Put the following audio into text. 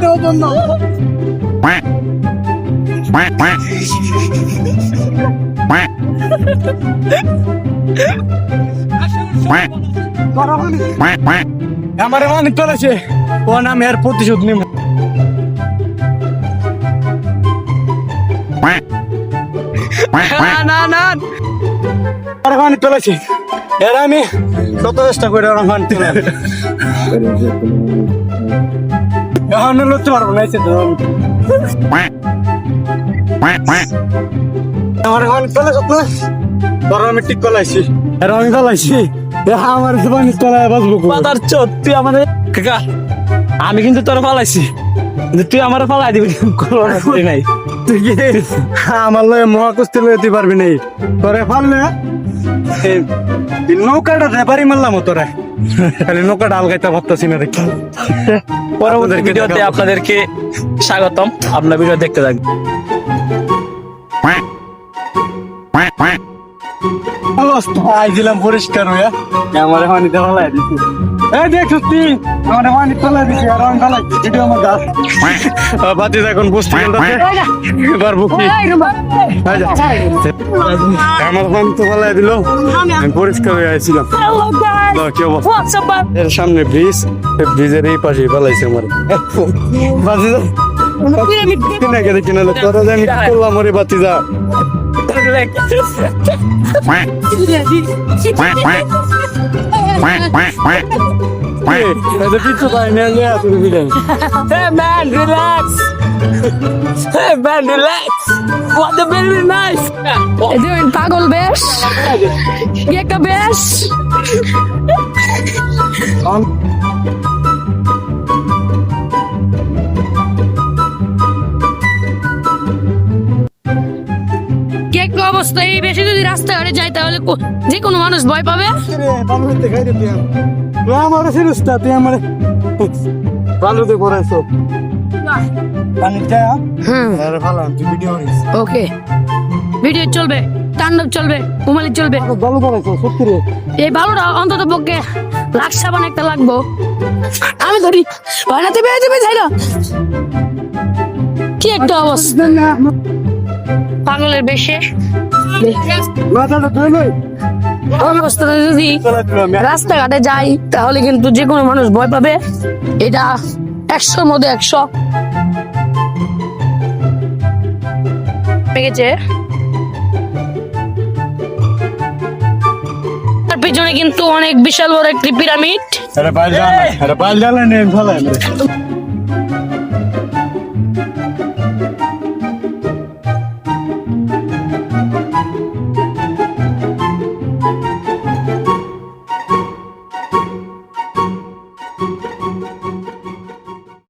দেওয়ার জন্য। আমার অনেক চলেছে ও নাম এর প্রতিশোধ নিব। quack না না। অনেক চলেছে এর আমি কত চেষ্টা করে মান তুলে এখন লড়তে পারব না এসে আমার আমি ঠিক কলাইছি আমি কলাইছি আমার জীবন তলায় বাঁচবো পাতার চোদ তুই আমাদের কাকা আমি কিন্তু তোর পালাইছি। কিন্তু তুই আমার পালাই দিবি নাই। তুই কি? আমার লয়ে তুই পারবি নাই। তোরে পারলে নৌকাটা রেপারি মারলাম তোরে। খালি ডাল গাইতে পারতেছি না দেখি পরবর্তী আপনাদেরকে ভিডিওতে আপনাদেরকে স্বাগতম। আপনার ভিডিও দেখতে থাকবেন। আইছিলাম পরিষ্কার হইয়া। আমার এখন এই দেখ সত্যি আমার পানি তোলা দিছি আর আমি ফেলাই এটা আমার গাছ বাতি এখন বুঝতে এবার বুকি আমার পানি তো ফেলাই দিল আমি পরিষ্কার হয়ে আইছিলাম দাও, কি অবস্থা এর সামনে ব্রিজ ব্রিজের এই পাশে ফেলাইছে আমার বাতিদা কিনা গেলে কিনা তোরা যে আমি করলাম ওরে বাতি যা quack quack quack quack quack quack এটা কিছু the Hey man, relax. Hey man, relax. What the very nice. doing pagol besh. Gekka একটা অবস্থা এই বেশি যদি রাস্তাঘাটে যায় তাহলে যে কোনো মানুষ ভয় পাবে? আমার সিরিজটা তুই আমার ভালো তুই ভিডিও ওকে। ভিডিও চলবে তাণ্ডব চলবে উমালি এই ভালোটা অন্তত পক্ষে লাখ সাবান একটা লাগবো। আমি ধরি বানাতে যাবে যাই না কি একটা অবস্থা। পাগলের বেশে। যদি রাস্তাঘাটে যাই তাহলে কিন্তু যে কোনো মানুষ ভয় পাবে। এটা একশোর মধ্যে একশো। পেয়েছে তার পিছনে কিন্তু অনেক বিশাল বড় একটি পিরামিড।